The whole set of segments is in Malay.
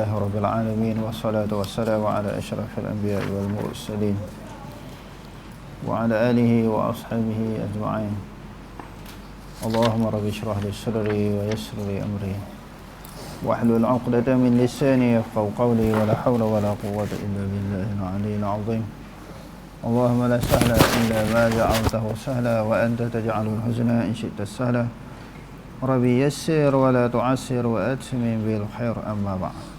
لله رب العالمين والصلاة والسلام على أشرف الأنبياء والمرسلين وعلى آله وأصحابه أجمعين. اللهم رب اشرح لي صدري ويسر لي أمري واحلل عقدة من لساني يفقهوا قولي ولا حول ولا قوة إلا بالله العلي العظيم. اللهم لا سهل إلا ما جعلته سهلا وأنت تجعل الحزن إن شئت السهلا ربي يسر ولا تعسر وأتمم بالخير أما بعد.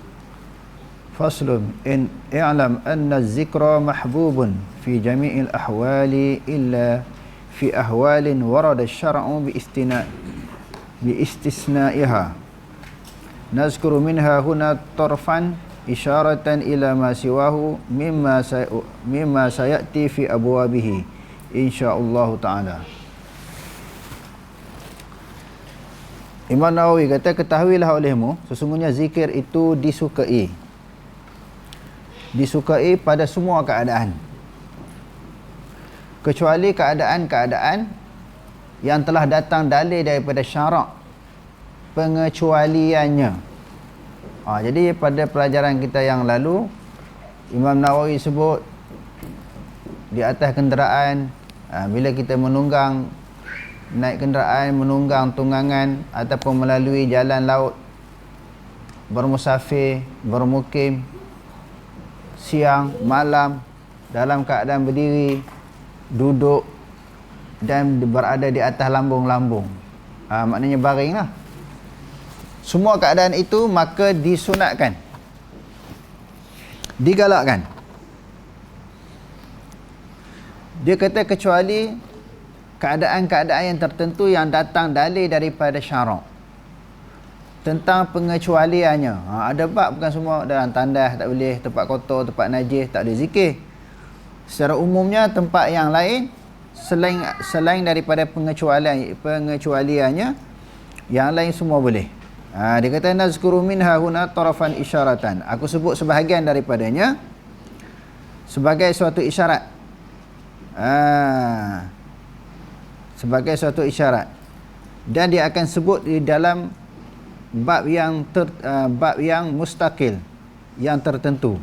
فصل إن اعلم أن الذكر محبوب في جميع الأحوال إلا في أهوال ورد الشرع باستثناء باستثنائها نذكر منها هنا طرفا إشارة إلى ما سواه مما مما سيأتي في أبوابه إن شاء الله تعالى Imam Nawawi kata ketahuilah olehmu sesungguhnya zikir itu disukai Disukai pada semua keadaan. Kecuali keadaan-keadaan yang telah datang dalil daripada syarak pengecualiannya. Ha, jadi pada pelajaran kita yang lalu Imam Nawawi sebut di atas kenderaan ha, bila kita menunggang naik kenderaan menunggang tunggangan ataupun melalui jalan laut bermusafir bermukim siang malam dalam keadaan berdiri duduk dan berada di atas lambung-lambung. Ha, maknanya baring lah. Semua keadaan itu maka disunatkan. Digalakkan. Dia kata kecuali keadaan-keadaan yang tertentu yang datang dalil daripada syarak tentang pengecualiannya. Ha, ada bab bukan semua. Dalam tandas tak boleh tempat kotor tempat najis tak ada zikir. Secara umumnya tempat yang lain selain selain daripada pengecualian pengecualiannya yang lain semua boleh. Ha, dia kata nazkuru minha huna tarafan isyaratan aku sebut sebahagian daripadanya sebagai suatu isyarat. Ah sebagai suatu isyarat. Dan dia akan sebut di dalam bab yang ter, uh, bab yang mustaqil yang tertentu.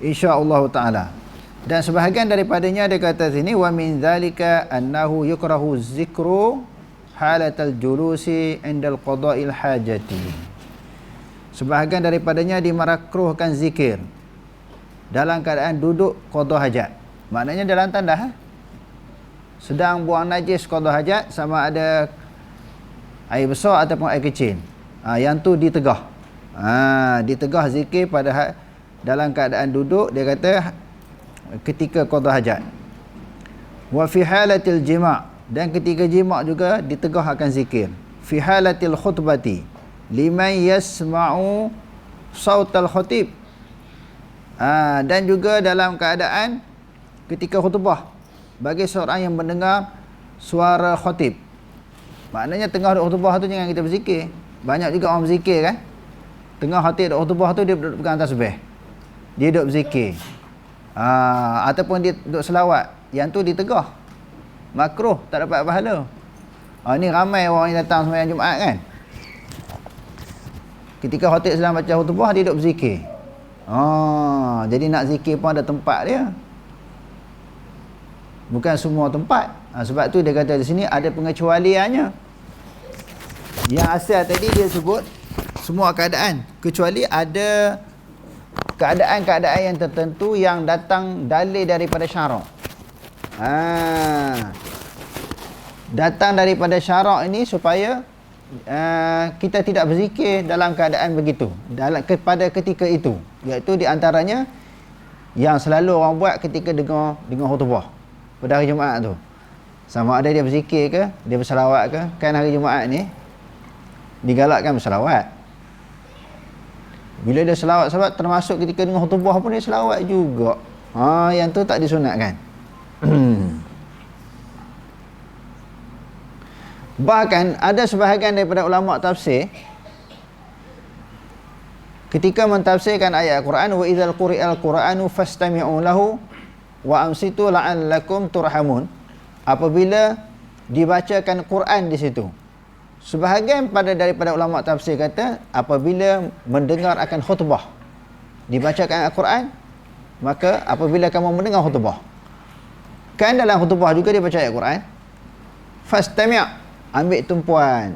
Insyaallah taala. Dan sebahagian daripadanya dia kata sini wa min zalika annahu yukrahu zikru halatal julusi indal qada'il hajati. Sebahagian daripadanya dimakruhkan zikir dalam keadaan duduk qada hajat. Maknanya dalam tanda ha? sedang buang najis qada hajat sama ada air besar ataupun air kecil. Ha, yang tu ditegah. Ha, ditegah zikir pada ha, dalam keadaan duduk dia kata ketika qada hajat. Wa fi halatil jima' dan ketika jima' juga ditegah akan zikir. Fi halatil khutbati liman yasma'u sautal khutib. Ha, dan juga dalam keadaan ketika khutbah bagi seorang yang mendengar suara khatib. Maknanya tengah duduk khutbah tu jangan kita berzikir. Banyak juga orang berzikir kan. Tengah khatib duduk khutbah tu dia duduk pegang tasbih. Dia duduk berzikir. Ha, ataupun dia duduk selawat. Yang tu ditegah. Makruh tak dapat pahala. Ha, ni ramai orang yang datang sembahyang Jumaat kan. Ketika khatib sedang baca khutbah dia duduk berzikir. Ha, jadi nak zikir pun ada tempat dia bukan semua tempat ha, sebab tu dia kata di sini ada pengecualiannya yang asal tadi dia sebut semua keadaan kecuali ada keadaan-keadaan yang tertentu yang datang dalil daripada syarak ha. datang daripada syarak ini supaya uh, kita tidak berzikir dalam keadaan begitu dalam kepada ketika itu iaitu di antaranya yang selalu orang buat ketika dengar dengar khutbah pada hari Jumaat tu. Sama ada dia berzikir ke, dia bersalawat ke. Kan hari Jumaat ni digalakkan bersalawat. Bila dia selawat sebab termasuk ketika dengar khutbah pun dia selawat juga. Ha yang tu tak disunatkan. Bahkan ada sebahagian daripada ulama tafsir ketika mentafsirkan ayat Al-Quran wa idzal quri'al qur'anu fastami'u lahu wa amsitu la'allakum turhamun apabila dibacakan Quran di situ Sebahagian pada daripada ulama tafsir kata apabila mendengar akan khutbah dibacakan Al-Quran maka apabila kamu mendengar khutbah kan dalam khutbah juga dia baca Al-Quran fastami' ambil tumpuan.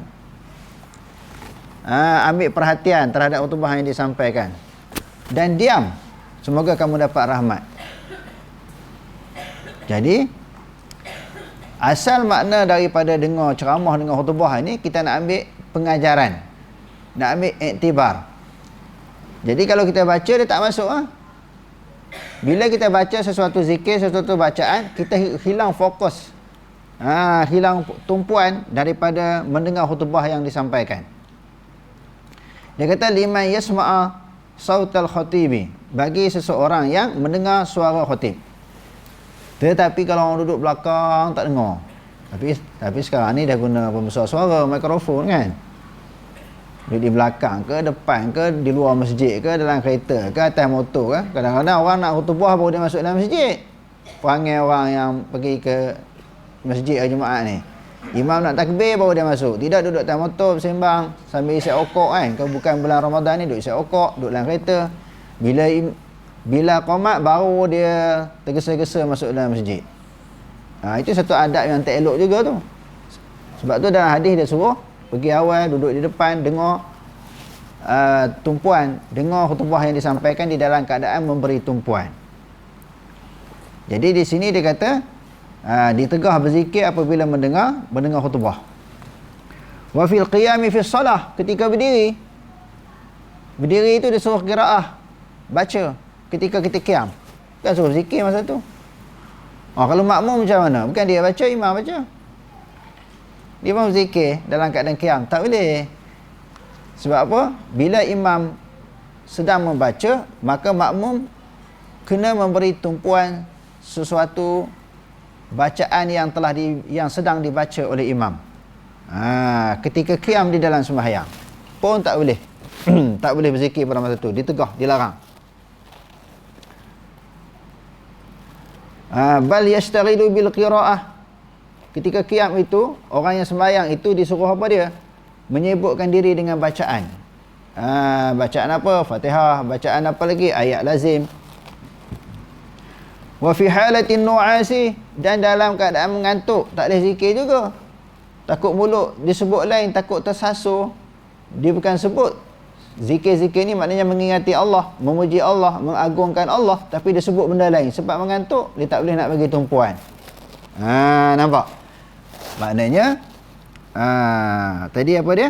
Ha, ambil perhatian terhadap khutbah yang disampaikan. Dan diam semoga kamu dapat rahmat. Jadi asal makna daripada dengar ceramah dengan khutbah ini kita nak ambil pengajaran. Nak ambil iktibar. Jadi kalau kita baca dia tak masuk ah. bila kita baca sesuatu zikir sesuatu bacaan kita hilang fokus. Ha, hilang tumpuan daripada mendengar khutbah yang disampaikan. Dia kata liman yasma'a sautal khatibi bagi seseorang yang mendengar suara khatib tetapi kalau orang duduk belakang tak dengar. Tapi tapi sekarang ni dah guna pembesar suara, mikrofon kan. Duduk di belakang ke, depan ke, di luar masjid ke, dalam kereta ke, atas motor ke. Kadang-kadang orang nak khutbah baru dia masuk dalam masjid. Perangai orang yang pergi ke masjid hari Jumaat ni. Imam nak takbir baru dia masuk. Tidak duduk atas motor bersembang sambil isi okok kan. Kalau bukan bulan Ramadan ni duduk isi okok, duduk dalam kereta. Bila bila qomat baru dia tergesa-gesa masuk dalam masjid. Ha, itu satu adab yang tak elok juga tu. Sebab tu dalam hadis dia suruh pergi awal duduk di depan dengar uh, tumpuan, dengar khutbah yang disampaikan di dalam keadaan memberi tumpuan. Jadi di sini dia kata uh, ditegah berzikir apabila mendengar mendengar khutbah. Wa fil qiyami fi salah ketika berdiri. Berdiri itu disuruh qiraah baca ketika kita kiam. Kan suruh zikir masa tu. Oh, kalau makmum macam mana? Bukan dia baca, imam baca. Dia pun zikir dalam keadaan kiam. Tak boleh. Sebab apa? Bila imam sedang membaca, maka makmum kena memberi tumpuan sesuatu bacaan yang telah di, yang sedang dibaca oleh imam. Ha, ketika kiam di dalam sembahyang pun tak boleh. tak boleh berzikir pada masa tu. Ditegah, dilarang. Ha, bal yashtaghilu bil qiraah. Ketika qiyam itu, orang yang sembahyang itu disuruh apa dia? Menyebutkan diri dengan bacaan. Ha, bacaan apa? Fatihah. Bacaan apa lagi? Ayat lazim. Wa fi halatin nu'asi dan dalam keadaan mengantuk, tak boleh zikir juga. Takut mulut disebut lain, takut tersasur. Dia bukan sebut Zikir-zikir ni maknanya mengingati Allah, memuji Allah, mengagungkan Allah tapi dia sebut benda lain. Sebab mengantuk, dia tak boleh nak bagi tumpuan. Ha, nampak? Maknanya ha, tadi apa dia?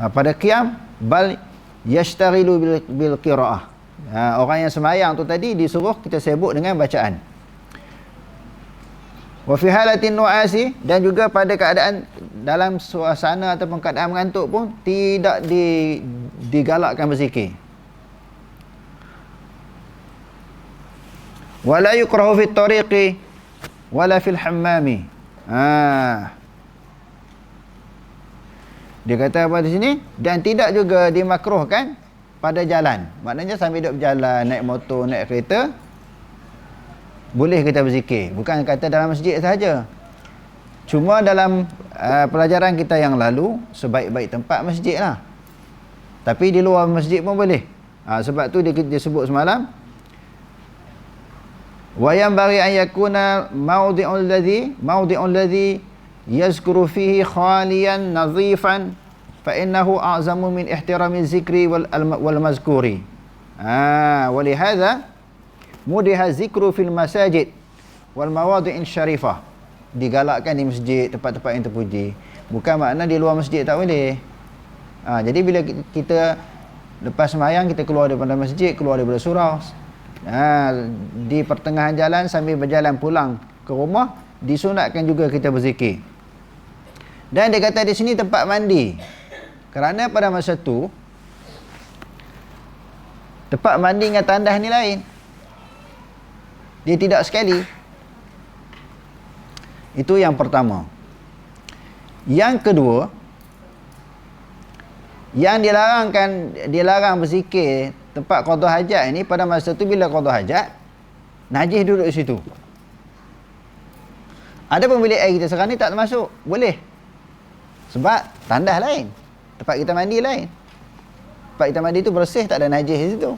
Ha, pada qiyam bal yashtaghilu bil, bil qiraah. Ha, orang yang semayang tu tadi disuruh kita sibuk dengan bacaan wa fi halatin nu'asi dan juga pada keadaan dalam suasana ataupun keadaan mengantuk pun tidak di digalakkan berzikir. Wala yukrahu fi tariqi wala fil hammami. Ha. Dia kata apa di sini? Dan tidak juga dimakruhkan pada jalan. Maknanya sambil duduk berjalan naik motor naik kereta boleh kita berzikir? Bukan kata dalam masjid sahaja. Cuma dalam uh, pelajaran kita yang lalu sebaik-baik tempat masjid lah. Tapi di luar masjid pun boleh. Ha, sebab tu dia, dia sebut semalam wa yanbaghi an yakuna mawdi'ul ladhi mawdi'ul ladhi yazkuru fihi khaliyan nazifan fa innahu a'zamu min ihtirami zikri wal, wal mazkuri ah wa lihadha mudiha zikru fil masajid wal mawadi'in syarifah. Digalakkan di masjid tempat-tempat yang terpuji. Bukan makna di luar masjid tak boleh. Ha, jadi bila kita lepas sembahyang kita keluar daripada masjid keluar daripada surau. Ha, di pertengahan jalan sambil berjalan pulang ke rumah disunatkan juga kita berzikir. Dan dia kata di sini tempat mandi. Kerana pada masa tu tempat mandi dengan tandas ni lain dia tidak sekali. Itu yang pertama. Yang kedua, yang dilarangkan dilarang berzikir tempat qada hajat ini pada masa tu bila qada hajat najis duduk di situ. Ada pun bilik air kita sekarang ni tak termasuk. Boleh. Sebab tandas lain. Tempat kita mandi lain. Tempat kita mandi tu bersih tak ada najis di situ.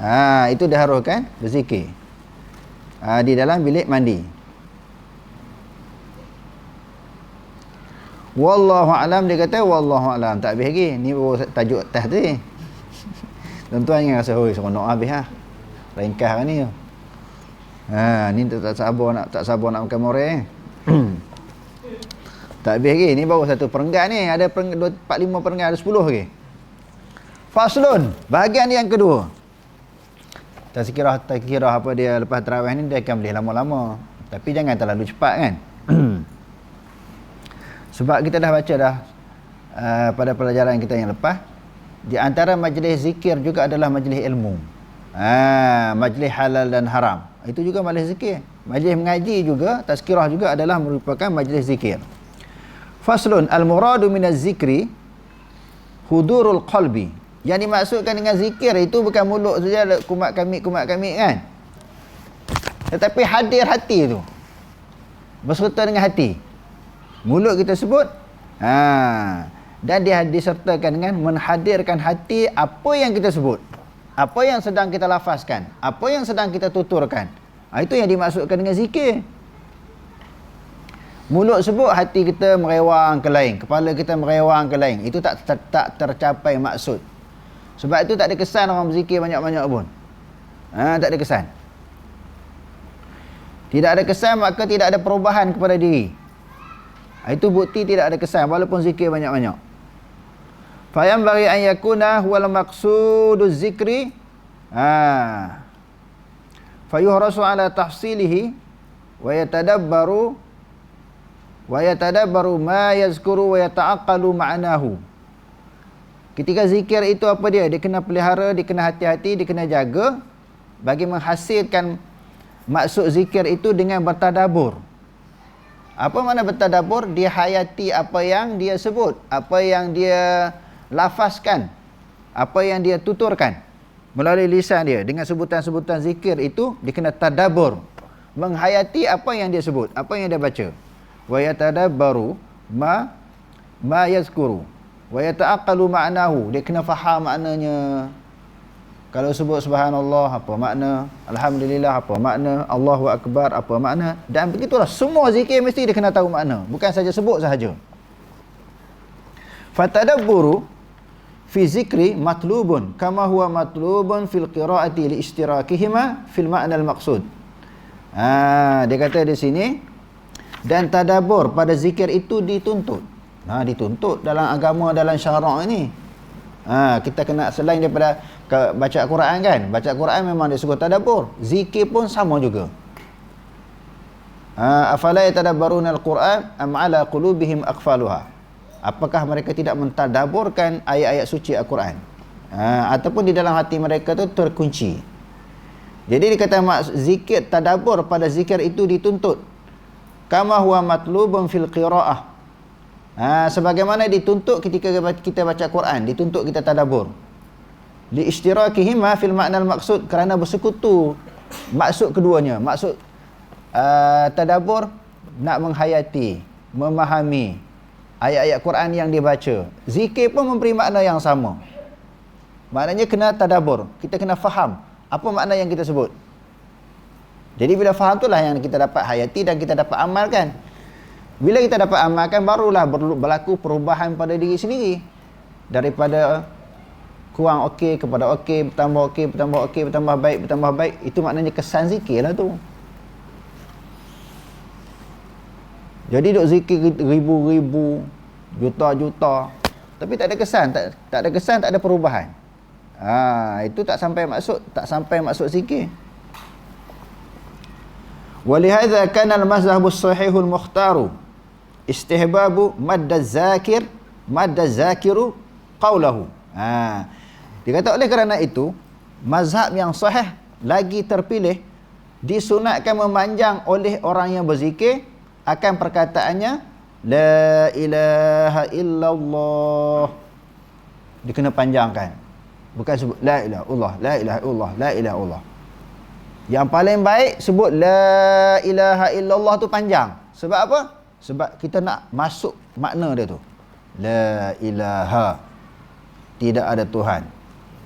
Ha, itu diharuskan berzikir. Ha, di dalam bilik mandi. Wallahu alam dia kata wallahu alam tak habis lagi. Ni baru tajuk atas tu. Tuan-tuan yang rasa oi seronok habis ah. Ringkas kan ni. Ha, ni tak, tak sabar nak tak sabar nak makan more. tak habis lagi. Ni baru satu perenggan ni. Ada perenggan 4 5 perenggan ada 10 lagi. Faslun, bahagian yang kedua. Tazkirah tazkirah apa dia lepas tarawih ni dia akan boleh lama-lama. Tapi jangan terlalu cepat kan. Sebab kita dah baca dah uh, pada pelajaran kita yang lepas di antara majlis zikir juga adalah majlis ilmu. Ha, majlis halal dan haram. Itu juga majlis zikir. Majlis mengaji juga, tazkirah juga adalah merupakan majlis zikir. Faslun al-muradu minaz zikri hudurul qalbi. Yang dimaksudkan dengan zikir itu bukan mulut saja kumat kami kumat kami kan. Tetapi hadir hati itu. Berserta dengan hati. Mulut kita sebut ha dan dia disertakan dengan menghadirkan hati apa yang kita sebut. Apa yang sedang kita lafazkan, apa yang sedang kita tuturkan. Ha, itu yang dimaksudkan dengan zikir. Mulut sebut hati kita merewang ke lain, kepala kita merewang ke lain. Itu tak tak, tak tercapai maksud. Sebab itu tak ada kesan orang berzikir banyak-banyak pun. Ha, tak ada kesan. Tidak ada kesan maka tidak ada perubahan kepada diri. Itu bukti tidak ada kesan walaupun zikir banyak-banyak. Fayam bagi an yakuna huwal maqsudu zikri. Ha. Fayuhrasu ala tahsilihi wa yatadabbaru wa yatadabbaru ma yazkuru wa yata'aqqalu ma'nahu. Ketika zikir itu apa dia? Dia kena pelihara, dia kena hati-hati, dia kena jaga bagi menghasilkan maksud zikir itu dengan bertadabur. Apa makna bertadabur? Dia hayati apa yang dia sebut, apa yang dia lafazkan, apa yang dia tuturkan melalui lisan dia dengan sebutan-sebutan zikir itu dia kena tadabur, menghayati apa yang dia sebut, apa yang dia baca. Wa yatadabbaru ma ma yazkuru wa yata'aqqalu ma'nahu dia kena faham maknanya. Kalau sebut subhanallah apa makna? Alhamdulillah apa makna? Allahu akbar apa makna? Dan begitulah semua zikir mesti dia kena tahu makna. Bukan saja sebut sahaja. Fatadabburu fi zikri matlubun kama huwa matlubun fil qiraati li istirakihima fil ma'na al maqsud. Ha, dia kata di sini dan tadabbur pada zikir itu dituntut Ha, dituntut dalam agama dalam syarak ini. Ha, kita kena selain daripada ke, baca Al-Quran kan. Baca Al-Quran memang dia suka tadabbur. Zikir pun sama juga. Ha, afala yatadabbaruna al-Quran am ala qulubihim aqfaluha. Apakah mereka tidak mentadabburkan ayat-ayat suci Al-Quran? Ha, ataupun di dalam hati mereka tu terkunci. Jadi dikata maksud zikir tadabbur pada zikir itu dituntut. Kama huwa matlubun fil qira'ah Ha, sebagaimana dituntut ketika kita baca Quran, dituntut kita tadabur. Li istirakihima fil makna maksud kerana bersekutu maksud keduanya. Maksud uh, tadabur nak menghayati, memahami ayat-ayat Quran yang dibaca. Zikir pun memberi makna yang sama. Maknanya kena tadabur. Kita kena faham apa makna yang kita sebut. Jadi bila faham itulah yang kita dapat hayati dan kita dapat amalkan. Bila kita dapat amalkan barulah berlaku perubahan pada diri sendiri. Daripada kurang okey kepada okey, bertambah okey, bertambah okey, bertambah baik, bertambah baik, itu maknanya kesan zikir lah tu. Jadi duk zikir ribu-ribu, juta-juta, tapi tak ada kesan, tak, tak ada kesan, tak ada perubahan. Ha, itu tak sampai maksud, tak sampai maksud zikir. Walihadza kana al-mazhabu as-sahihul mukhtaru istihbabu madda zakir madda zakiru qawlahu. Ha. Dia kata oleh kerana itu mazhab yang sahih lagi terpilih disunatkan memanjang oleh orang yang berzikir akan perkataannya la ilaha illallah. Dia kena panjangkan. Bukan sebut la ilaha illallah la ilaha illallah la ilaha illallah. Yang paling baik sebut la ilaha illallah tu panjang. Sebab apa sebab kita nak masuk makna dia tu. La ilaha. Tidak ada tuhan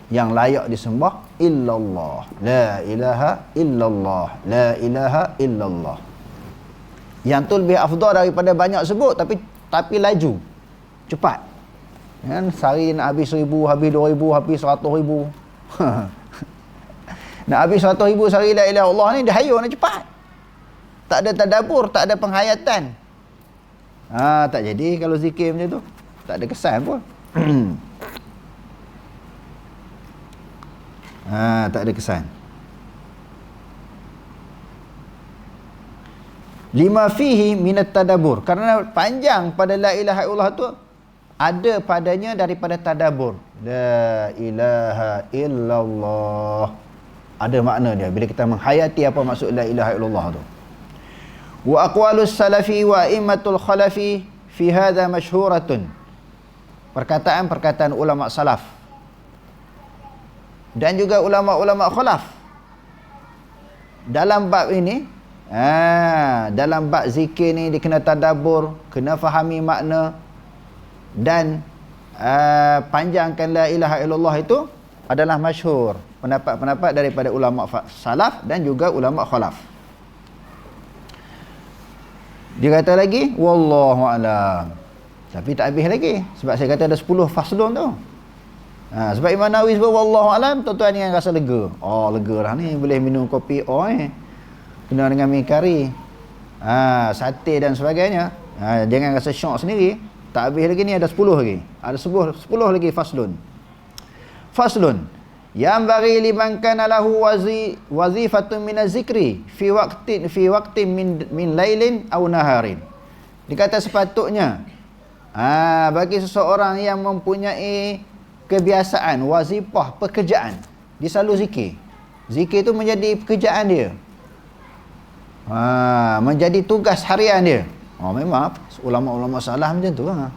yang layak disembah illallah. La ilaha illallah. La ilaha illallah. Yang tu lebih afdal daripada banyak sebut tapi tapi laju. Cepat. Kan? Sehari nak habis seribu habis dua ribu habis seratus ribu. Nak habis seratus ribu sehari la ilaha Allah ni dia hayun ni cepat. Tak ada tadabur tak ada penghayatan ha, tak jadi kalau zikir macam tu. Tak ada kesan pun. Ha, tak ada kesan. Lima fihi minat tadabur. Kerana panjang pada la ilaha illallah tu ada padanya daripada tadabur. La ilaha illallah. Ada makna dia. Bila kita menghayati apa maksud la ilaha illallah tu salafi wa immatul khalafi fi hadha masyhuratun perkataan-perkataan ulama salaf. Dan juga ulama-ulama khalaf. Dalam bab ini ha, dalam bab zikir ni dia kena tadabur kena fahami makna dan uh, panjangkan la ilaha illallah itu adalah masyhur. Pendapat-pendapat daripada ulama salaf dan juga ulama khalaf dia kata lagi wallahu alam tapi tak habis lagi sebab saya kata ada 10 faslun tu Ha, sebab Imam Nawawi sebut wallahu alam tuan-tuan yang rasa lega. Oh lega lah ni boleh minum kopi oh eh. Kena dengan mi kari. Ha, sate dan sebagainya. Ha, jangan rasa syok sendiri. Tak habis lagi ni ada 10 lagi. Ada 10 10 lagi faslun. Faslun. Yang bagi liman kana lahu wazi wazifatun min zikri fi waqtin fi waqtin min min lailin aw naharin. Dikata sepatutnya ha, bagi seseorang yang mempunyai kebiasaan, wazifah, pekerjaan. Dia selalu zikir. Zikir itu menjadi pekerjaan dia. Ha, menjadi tugas harian dia. Oh, memang ulama-ulama salah macam tu. Ha.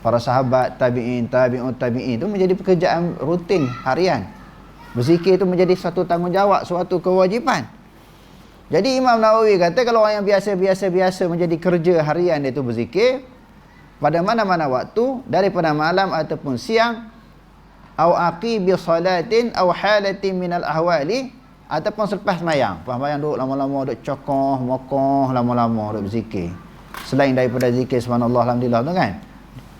Para sahabat, tabi'in, tabi'un, tabi'in itu menjadi pekerjaan rutin harian. Berzikir itu menjadi satu tanggungjawab, suatu kewajipan. Jadi Imam Nawawi kata kalau orang yang biasa-biasa-biasa menjadi kerja harian dia itu berzikir, pada mana-mana waktu daripada malam ataupun siang au aqibi salatin au halatin minal ahwali ataupun selepas sembahyang. Lepas sembahyang duduk lama-lama duduk cokoh, mokoh lama-lama duduk berzikir. Selain daripada zikir subhanallah alhamdulillah tu kan.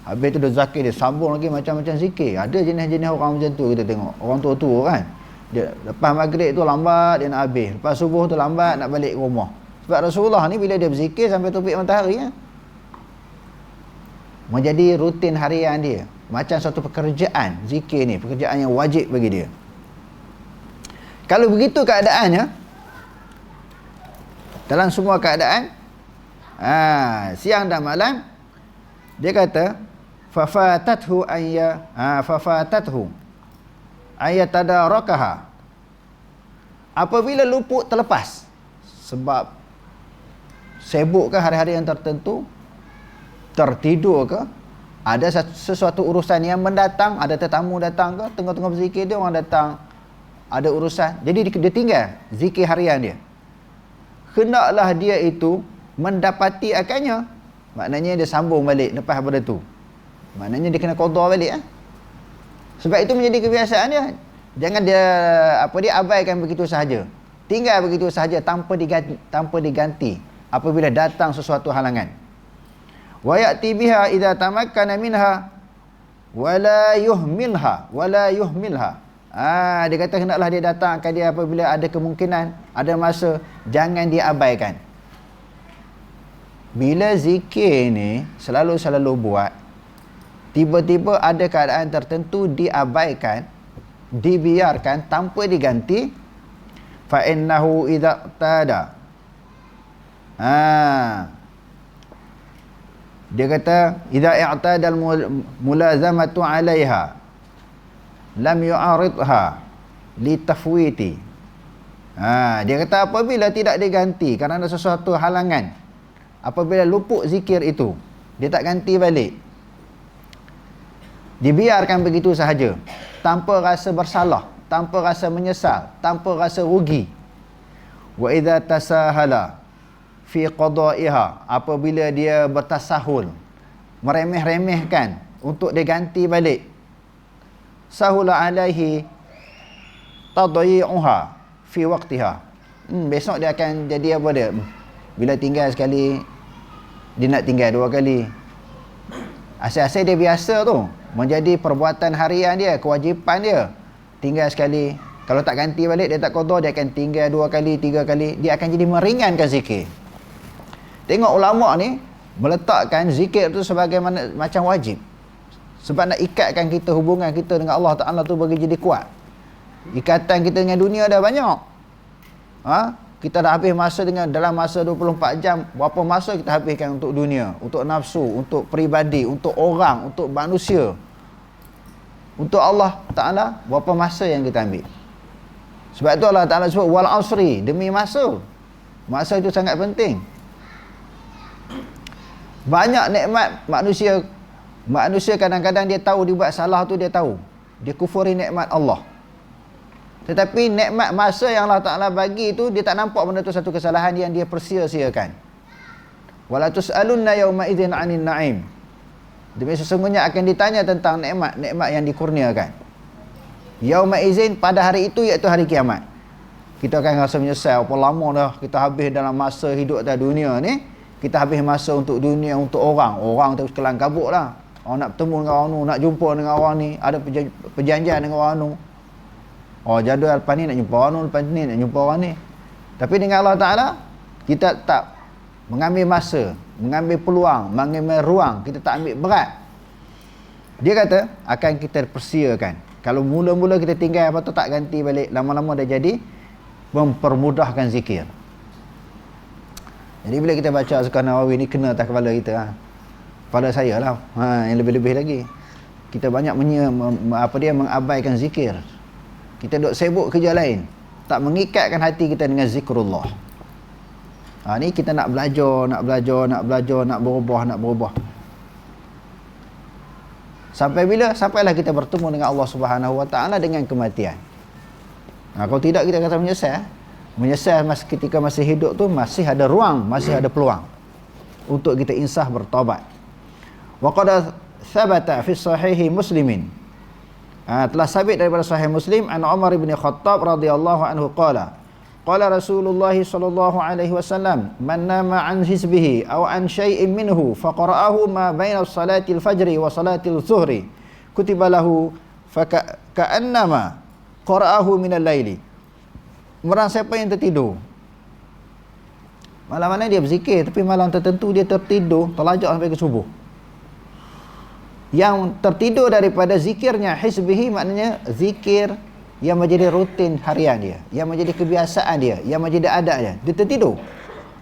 Habis tu dia zakir dia sambung lagi macam-macam zikir. Ada jenis-jenis orang macam tu kita tengok. Orang tua-tua kan. Dia lepas maghrib tu lambat dia nak habis. Lepas subuh tu lambat nak balik rumah. Sebab Rasulullah ni bila dia berzikir sampai topik matahari kan menjadi rutin harian dia macam satu pekerjaan zikir ni pekerjaan yang wajib bagi dia kalau begitu keadaannya dalam semua keadaan ha, siang dan malam dia kata fafatathu ayya ha, fafatathu. Ayatadarakaha apabila luput terlepas sebab sibuk ke hari-hari yang tertentu? Tertidur ke? Ada sesuatu urusan yang mendatang ada tetamu datang ke? Tengah-tengah berzikir dia orang datang. Ada urusan jadi dia tinggal zikir harian dia. Hendaklah dia itu mendapati akannya. Maknanya dia sambung balik lepas pada tu maknanya dia kena qada balik eh? sebab itu menjadi kebiasaan dia. Jangan dia apa dia abaikan begitu sahaja. Tinggal begitu sahaja tanpa diganti, tanpa diganti apabila datang sesuatu halangan. Wa ya'ti biha idza tamakkana minha wala yuhmilha wala yuhmilha. Ah dia kata hendaklah dia datang akan dia apabila ada kemungkinan ada masa jangan dia abaikan. Bila zikir ni selalu selalu buat tiba-tiba ada keadaan tertentu diabaikan dibiarkan tanpa diganti fa innahu idza tada ah dia kata idza i'tada al-mulazamatu 'alayha lam yu'aridha li tafwiti ha. Dia kata apabila tidak diganti kerana sesuatu halangan apabila luput zikir itu dia tak ganti balik dibiarkan begitu sahaja. Tanpa rasa bersalah tanpa rasa menyesal tanpa rasa rugi. Wa idza tasahala fi qada'iha apabila dia bertasahul meremeh-remehkan untuk diganti balik. Sahula alaihi tadyi'uha fi waqtiha. Hmm, besok dia akan jadi apa dia? Bila tinggal sekali dia nak tinggal dua kali. Asal-asal dia biasa tu menjadi perbuatan harian dia kewajipan dia. Tinggal sekali. Kalau tak ganti balik dia tak qada dia akan tinggal dua kali tiga kali. Dia akan jadi meringankan zikir. Tengok ulama ni meletakkan zikir tu sebagai mana, macam wajib. Sebab nak ikatkan kita hubungan kita dengan Allah Taala tu bagi jadi kuat. Ikatan kita dengan dunia dah banyak. Ha? Kita dah habis masa dengan dalam masa 24 jam berapa masa kita habiskan untuk dunia? Untuk nafsu untuk peribadi untuk orang untuk manusia? Untuk Allah Ta'ala berapa masa yang kita ambil? Sebab itu Allah Ta'ala sebut wal asri demi masa. Masa itu sangat penting. Banyak nikmat manusia manusia kadang-kadang dia tahu dia buat salah tu dia tahu. Dia kufuri nikmat Allah tetapi nikmat masa yang Allah Taala bagi itu dia tak nampak benda tu satu kesalahan yang dia persia-siakan. Wala tusalunna yauma idzin 'anil na'im. Demi sesungguhnya akan ditanya tentang nikmat, nikmat yang dikurniakan. Yauma idzin pada hari itu iaitu hari kiamat. Kita akan rasa menyesal apa lama dah kita habis dalam masa hidup atas dunia ni. Kita habis masa untuk dunia untuk orang. Orang terus kelang kabut lah. Orang nak bertemu dengan orang tu, nak jumpa dengan orang ni, ada perjanjian dengan orang tu. Oh jadual lepas ni nak jumpa orang ni, lepas ni nak jumpa orang ni. Tapi dengan Allah Ta'ala, kita tak mengambil masa, mengambil peluang, mengambil ruang, kita tak ambil berat. Dia kata, akan kita persiakan. Kalau mula-mula kita tinggal apa tu tak ganti balik, lama-lama dah jadi, mempermudahkan zikir. Jadi bila kita baca Azkar Nawawi ni, kena atas kepala kita. Ha. Kepala saya lah, ha, yang lebih-lebih lagi. Kita banyak menye, apa dia, mengabaikan zikir. Kita duduk sibuk kerja lain. Tak mengikatkan hati kita dengan zikrullah. Ha, ni kita nak belajar, nak belajar, nak belajar, nak berubah, nak berubah. Sampai bila? Sampailah kita bertemu dengan Allah Subhanahu Wa Taala dengan kematian. Ha, kalau tidak kita kata menyesal. Menyesal mas ketika masih hidup tu masih ada ruang, masih ada peluang untuk kita insah bertobat. Wa qad thabata fi sahihi Muslimin ha, telah sabit daripada sahih Muslim an Umar bin Khattab radhiyallahu anhu qala qala Rasulullah sallallahu alaihi wasallam man nama an hizbihi aw an shay'in minhu faqara'ahu ma baina salati al-fajr wa salati al-zuhri kutiba lahu fa ka'annama qara'ahu min al-laili Orang siapa yang tertidur? Malam mana dia berzikir Tapi malam tertentu dia tertidur Terlajak sampai ke subuh yang tertidur daripada zikirnya hizbihi maknanya zikir yang menjadi rutin harian dia yang menjadi kebiasaan dia yang menjadi adat dia. Dia tertidur.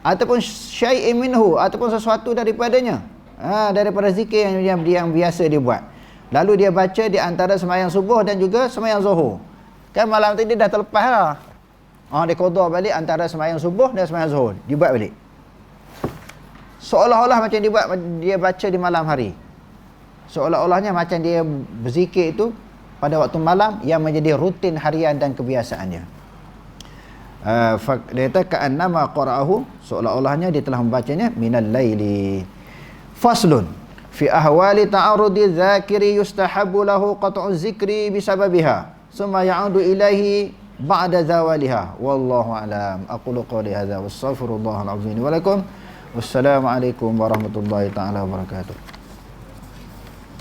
Ataupun syai'in minhu ataupun sesuatu daripadanya. Ha, daripada zikir yang, yang, yang biasa dia buat. Lalu dia baca di antara semayang subuh dan juga semayang zuhur. Kan malam tadi dah terlepas lah. Ha, dia kodor balik antara semayang subuh dan semayang zuhur. Dia buat balik. Seolah-olah macam dia buat dia baca di malam hari seolah-olahnya macam dia berzikir itu pada waktu malam yang menjadi rutin harian dan kebiasaannya. Uh, dia kata ka'annama qara'ahu seolah-olahnya dia telah membacanya minal laili. Faslun fi ahwali ta'arudi dzakiri yustahabbu lahu qat'u zikri bisababiha summa ya'udu ilaihi ba'da zawaliha wallahu alam aqulu qawli hadza wastaghfirullahal azim wa lakum wassalamu alaikum warahmatullahi taala wabarakatuh